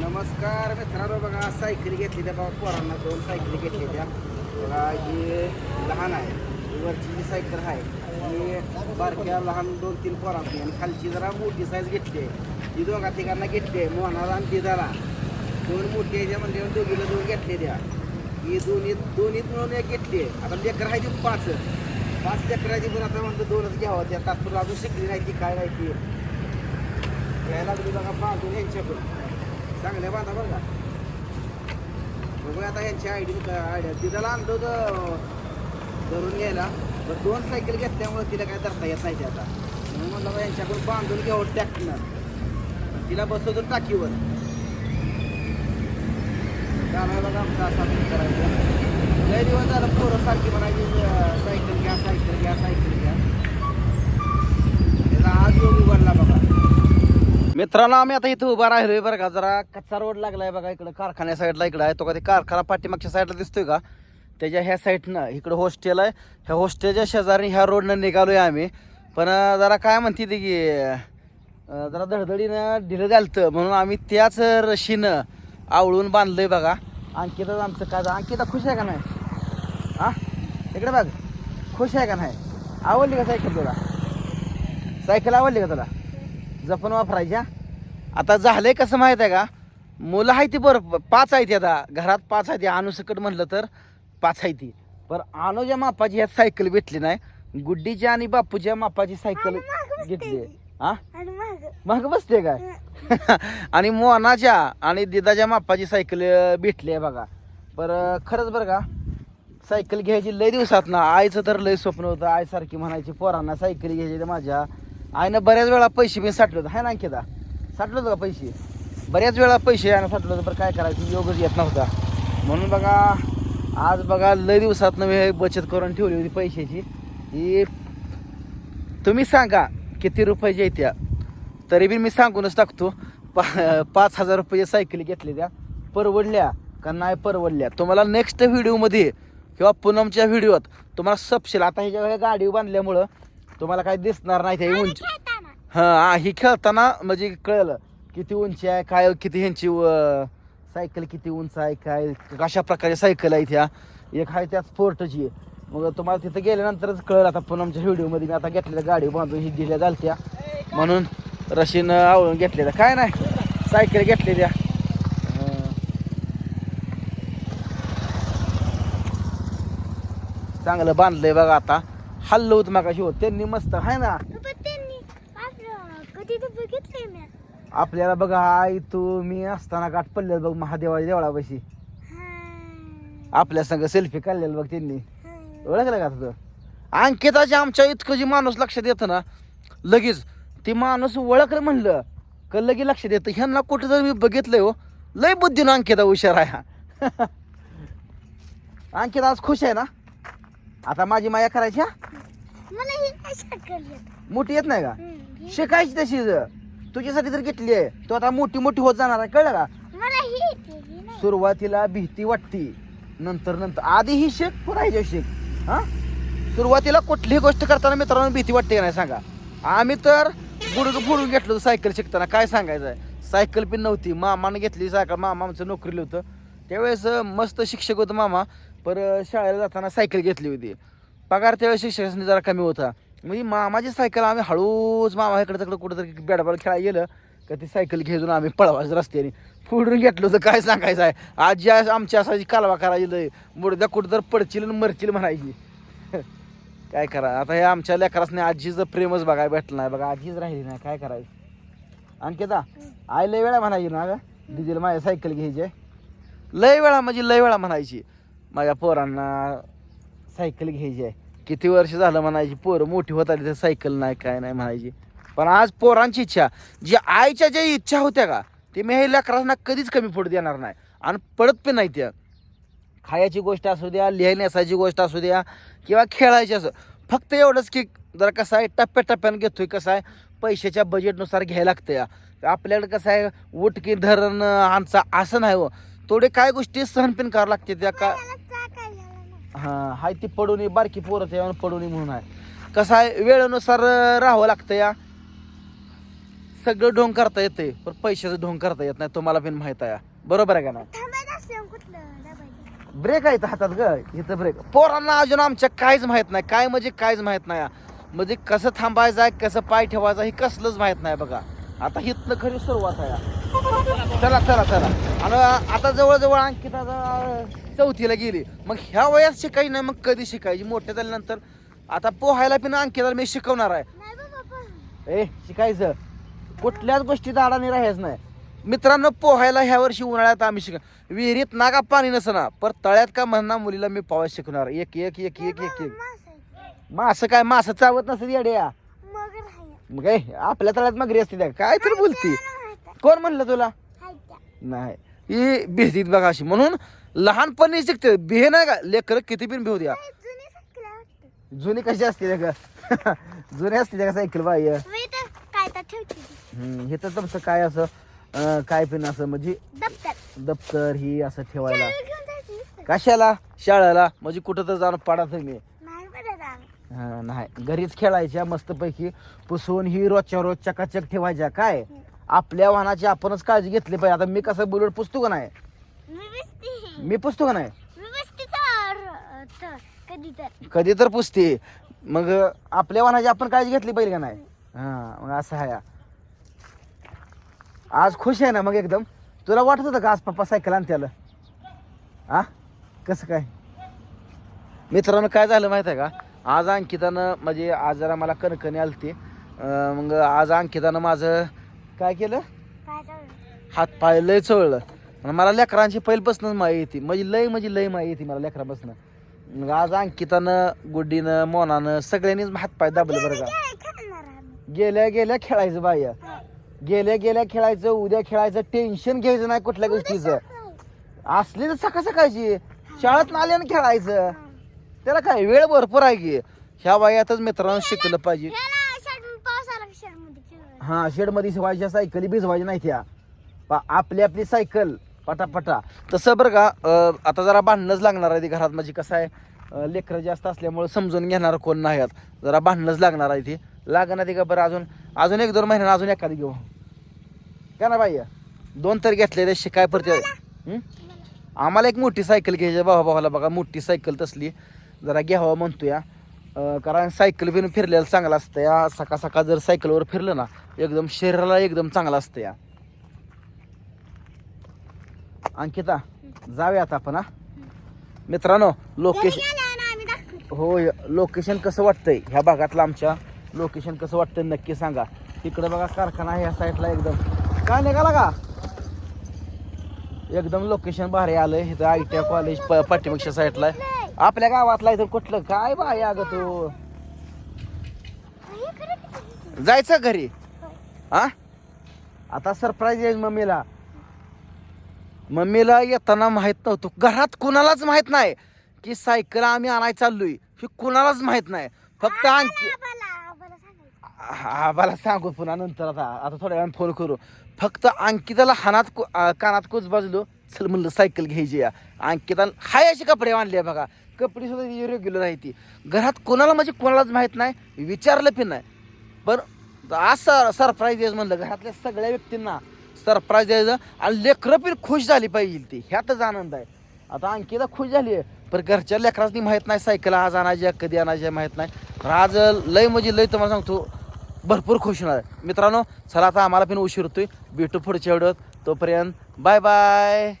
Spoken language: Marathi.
नमस्कार मित्रांनो बघा सायकली घेतली त्या बघा पोरांना दोन सायकली घेतली त्या. बघा ही लहान आहे. ही वरची जी सायकल आहे ही बारक्या लहान दोन तीन पोरांची आणि खालची जरा मोठी साईज घेतली आहे. ती दोघा तिघांना घेतली आहे मोहनाला आणि दिदाला दोन मोठी आहे त्या म्हणजे दोघीला दोन घेतले त्या. ही दोन्ही दोन्हीत मिळून एक घेतली आहे. आता लेकर आहे ती पाच. पाच लेकराची पण आता म्हणतो दोनच घ्यावं त्या. तात्पुरला अजून शिकली नाही ती काय नाही ती. घ्यायला लागली बघा बांधून यांच्याकडून चांगल्या बांधा बरं का. बघूया आता यांची आयडी आयडिया. तिथं आणलो तर धरून घ्यायला. पण दोन सायकल घेतल्यामुळे तिला काय धरता येत नाही आता. म्हणून म्हणलं बा यांच्याकडून बांधून घ्यावं टॅक्टरनं तिला बसवतो टाकीवर. त्यामुळे बघा आमचा असा करायचं लय दिवस झालं पोरं सारखी म्हणायची अं, सायकल घ्या सायकल घ्या सायकल घ्या त्याचा आज योग उघडला बघा मित्रांनो आम्ही आता इथं उभा राहिलोय बरं का. जरा कच्चा रोड लागलाय बघा इकडं. कारखान्या साईडला इकडं आहे. तो का ते कारखाना पाठीमागच्या साईडला दिसतोय का? त्याच्या ह्या साईडनं इकडं हॉस्टेल आहे. ह्या हॉस्टेलच्या शेजारी ह्या रोडनं निघालोय आम्ही. पण जरा काय म्हणते ते की जरा धडधडीनं ढिलं झालतं. म्हणून आम्ही त्याच रशीनं आवळून बांधलोय बघा. अंकितच आमचं काय अंकिता खुश आहे का नाही? हा? इकडे बघ. खुश आहे का नाही? आवडली का सायकल तुला? सायकल आवडली का तुला? जपून वापरायच्या आता झालंय कसं माहीत आहे का? मुलं आहे ती बरं पाच आहेत आता. घरात पाच आहेत अनुसकट म्हणलं तर पाच आहे ती. पण अनुच्या मापाची ह्यात सायकल भेटली नाही. गुड्डीच्या आणि बापूच्या मापाची सायकल घेतली हा? मग. बसते काय? आणि मोनाच्या आणि दिदाच्या मापाची सायकल भेटली आहे बघा. बरं खरंच बरं का? सायकल घ्यायची लय दिवसात ना. आईचं तर लय स्वप्न होतं. आईसारखी म्हणायची पोरांना सायकल घ्यायची माझ्या. आईनं बऱ्याच वेळा पैसे बी साठलं होतं. हाय ना अंकिता? साठलं होतं का पैसे. बऱ्याच वेळा पैसे आईनं साठलं होतं बरं काय करायचं? योगच येत नव्हता. म्हणून बघा आज बघा लय दिवसात मी बचत करून ठेवली होती पैशाची. ही तुम्ही सांगा किती रुपयाची आहे त्या? तरी बी मी सांगूनच टाकतो. पा पाच हजार रुपये सायकली घेतल्या त्या. परवडल्या का नाही परवडल्या? तुम्हाला नेक्स्ट व्हिडिओमध्ये किंवा पूनमच्या व्हिडिओत तुम्हाला सपशेल. आता ह्याच्या गाडी बांधल्यामुळं तुम्हाला काय दिसणार नाही त्या उंची हां ही खेळताना म्हणजे कळलं किती उंची आहे काय किती ह्यांची सायकल किती उंच आहे काय कशा प्रकारे सायकल आहे त्या एक आहे त्या स्पोर्टची मग तुम्हाला तिथं गेल्यानंतरच कळलं. आता पूनमच्या व्हिडिओमध्ये मी आता घेतलेल्या गाडी बांधून ही दिल्या झालत्या. म्हणून रशीनं आवळून घेतलेल्या. काय नाही सायकल घेतलेल्या. चांगलं बांधलंय बघा आता. हल्लं होत मागाशी होत. त्यांनी मस्त आहे ना पण त्यांनी आपलं कधी तर बघितलंय मी आपल्याला बघा आई तू मी असताना गाठ पडले बघ महादेवाच्या देवळापाशी. आपल्या संग सेल्फी काढलेलं बघ त्यांनी. ओळखलं का तुझं? अंकिताच्या आमच्या इतकं जे माणूस लक्षात येतं ना लगेच ते माणूस ओळखलं म्हणलं का लगेच लक्षात येतं ह्यांना कुठं जर मी बघितलंय हो. लय बुद्धीनं अंकिता हुशार आहे हा. अंकिता आज खुश आहे ना? आता माझी माया करायची हा? ही मोठी येत नाही का? ही- शिकायची तशी तुझ्यासाठी तर घेतली आहे. तू आता मोठी मोठी होत जाणार आहे कळलं का? मला ही येते ही नाही. सुरुवातीला भीती वाटते नंतर नंतर. आधी ही शेक पुरायचे शेक. हा? सुरुवातीला कुठलीही गोष्ट करताना मित्रांनो भीती वाटते का नाही सांगा. आम्ही तर गुडघं फोडून घेतलं होतं सायकल शिकताना. काय सांगायचं आहे? सायकल पण नव्हती. मामानं घेतली सायकल. मामा आमचं नोकरीला होतं. त्यावेळेस अं, मस्त शिक्षक होतं मामा. पर अं, शाळेला जाताना सायकल घेतली होती. पगार त्यावेळेस शिक्षकांनी जरा कमी होता. म्हणजे मामाची सायकल आम्ही हळूच मामाकडे तिकडे कुठेतरी बॅटबॉल खेळायला गेलं का ती सायकल घेऊन आम्ही पळवायचं रस्त्याने. फोडून घेतलं तर काय सांगायचं आहे? आजी आज आमची असायची कालवा करायची लय मुडद्या कुठं तर पडचील आणि मरचील म्हणायची. काय करा आता हे आमच्या लेकरासने आजीचं प्रेमच बघाय भेटलं नाही बघा आजीच राहिली नाही काय करायचं? अंकिता आई लय वेळा म्हणायची ना ग दिदीला माझ्या सायकल घ्यायची आहे. लय वेळा म्हणजे लय वेळा म्हणायची माझ्या पोरांना सायकल घ्यायची आहे. किती वर्ष झालं म्हणायची पोरं मोठी होत आली तर सायकल नाही काय नाही म्हणायची. पण आज पोरांची इच्छा जी आईच्या ज्या इच्छा होत्या का ते मी हे लेकरांना कधीच कमी पडू देणार नाही. आणि पडत पण नाही त्या. खायची गोष्ट असू द्या लिहिण्यासाची गोष्ट असू द्या किंवा खेळायची असं. फक्त एवढंच की जरा कसं आहे टप्प्याटप्प्यानं घेतोय कसं आहे पैशाच्या बजेटनुसार घ्यायला लागतं या आपल्याकडे कसं आहे उठकी धरण आमचा असं नाही हो. थोडे काय गोष्टी सहन पण करावं लागते त्या का हां हाय ती पडून बारकी पोरं त्यावर पडून म्हणून आहे कसं आहे वेळेनुसार राहावं लागतं या. सगळं ढोंग करता येते पण पैशाचं ढोंग करता येत नाही तुम्हाला पण माहीत आहे. बरोबर आहे का दाबायचं? ब्रेक आहे हातात ग इथं ब्रेक पोरांना अजून आमच्या काहीच माहीत नाही काय म्हणजे काहीच माहीत नाही. म्हणजे कसं थांबायचं आहे कसं पाय ठेवायचं हे कसलंच माहीत नाही बघा. आता हिथनं खरी सुरुवात आहे. चला चला चला. आणि आता जवळजवळ अंकिता आता चौथीला गेली. मग ह्या वयात शिकायची नाही मग कधी शिकायची? मोठ्या झाल्यानंतर आता पोहायला पण अंकिताला मी शिकवणार आहे. ए शिकायचं. कुठल्याच गोष्टीत अडाणी राहायचं नाही. मित्रांनो पोहायला ह्या वर्षी उन्हाळ्यात आम्ही शिक विहिरीत ना का पाणी नसना पर तळ्यात का म्हणणार मुलीला मी पोहायला शिकवणार. एक एक एक एक एक एक. मासं काय मासं चावत नसत येड्या? मग राहील मग काय आपल्या तळ्यात मगरी असते त्या. काय तर बोलती? कोण म्हणलं तुला? नाही. ही भीतीत बघा अशी. म्हणून लहानपणी शिकते. बिहे नाही का? लेकर किती पण भिऊ द्या. जुनी कशी असते का जुनी असते का सायकल बाई. हे तर तुमचं काय असं अं, काय पण असं म्हणजे दप्तर. ही असं ठेवायला. कशाला? शाळेला? म्हणजे कुठं तर जाणं पाडा तुम्ही. हा, नाही. घरीच खेळायच्या मस्तपैकी पुसून ही रोजच्या रोज चकाचक ठेवायच्या. काय? आपल्या वाहनाची आपणच काळजी घेतली पाहिजे. आता मी कसं बुलेट पुसतो का नाही? मी पुसतो का नाही? तर. तर कधी तर. कधी तर पुसते. मग आपल्या वाहनाची आपण काळजी घेतली पाहिजे का नाही? हा मग असं आहे. आज खुश आहे ना मग एकदम? तुला वाटत होतं का आज पप्पा सायकल आणत्याला आ? कसं काय? मित्रांनो काय झालं माहीत आहे का? आज अंकितानं म्हणजे आज जरा मला कणकणी आलती. अं, मग आज अंकितानं माझं काय केलं? काय चालू हात पाय लय चळलं आणि मला लेकरांची पहिल्यापासूनच माय येते म्हणजे लय म्हणजे लय माय येते मला लेकरापासून. मग आज अंकितानं गुड्डीनं मोनानं सगळ्यांनीच हात पाय दाबले बरं का. गेल्या गेल्या खेळायचं बाय गेल्या गेल्या खेळायचं उद्या खेळायचं टेन्शन घ्यायचं नाही कुठल्या गोष्टीचं. असली तर सकाळ सकाळची. शाळेत आल्यानं खेळायचं. त्याला काय वेळ भरपूर आहे की. ह्या वयातच मित्रांनो शिकलं पाहिजे. आला हा शेडमध्ये शिवायच्या सायकली भिजवायच्या नाही त्या. पा- आपली आपली सायकल पटापटा. तसं बरं का अं, आता जरा भांडणंच लागणार आहे ती घरात. म्हणजे कसं आहे अं, लेकरं जास्त असल्यामुळे समजून घेणार कोण नाही आहेत जरा भांडणंच लागणार आहे ती. लागणार ती का बरं अजून? अजून एक दोन महिन्यानं अजून एखादी घेऊ. का ना बाई? दोन तर घेतले ते शिकाय परत. हं? आम्हाला एक मोठी सायकल घ्यायची भावा भावाला बघा. मोठी सायकल तसली. जरा घ्यावं म्हणतो या अं, कारण सायकल बिन फिरलेलं चांगलं असतं या. सकाळ सकाळ जर सायकलवर फिरलं ना एकदम शरीराला एकदम चांगलं असतं या. अंकिता जाऊया आता आपण हा. मित्रांनो लोकेशन होय लोकेशन कसं वाटतंय? ह्या भागातलं आमच्या लोकेशन कसं वाटतंय नक्की सांगा. तिकडे बघा कारखाना आहे या साईडला एकदम. काय निघाला का? एकदम लोकेशन भारी आलंय इथं आय टी आय कॉलेज पाठीमागच्या साईडला आहे. आपल्या गावातला इथं कुठलं? काय बाय अगं तू. हे? जायचं घरी? हा? आता सरप्राईज आहे मम्मीला. मम्मीला येताना माहीत नव्हतं. घरात कुणालाच माहीत नाही की सायकल आम्ही आणायला चाललोय. हे कुणालाच माहीत नाही. फक्त आणखी हा मला सांगू पुन्हा नंतर आता. आता थोड्या वेळानं फोन करू. फक्त अंकिताला हानात कु- कानात कुच बाजलो. चल म्हणलं सायकल घ्यायची या. अंकिता हाय असे कपडे आणले बघा. कपडे सुद्धा रेग्युलर आहे ती. घरात कोणाला म्हणजे कोणालाच माहीत नाही विचारलं पण नाही. पण आज सरप्राईज म्हणलं घरातल्या सगळ्या व्यक्तींना. सरप्राईज द्यायचं आणि लेकरं पण खुश झाली पाहिजे ती. ह्यातच आनंद आहे. आता अंकिता खुश झाली आहे पण घरच्या लेकरांनी माहीत नाही सायकल आज आणायची कधी आणायची माहीत नाही. तर आज लय म्हणजे लय तुम्हाला सांगतो भरपूर खुश होणार आहे. मित्रांनो चला आता आम्हाला पण उशीर होतोय. भेटू पुढच्या व्हिडिओत. तोपर्यंत बाय बाय.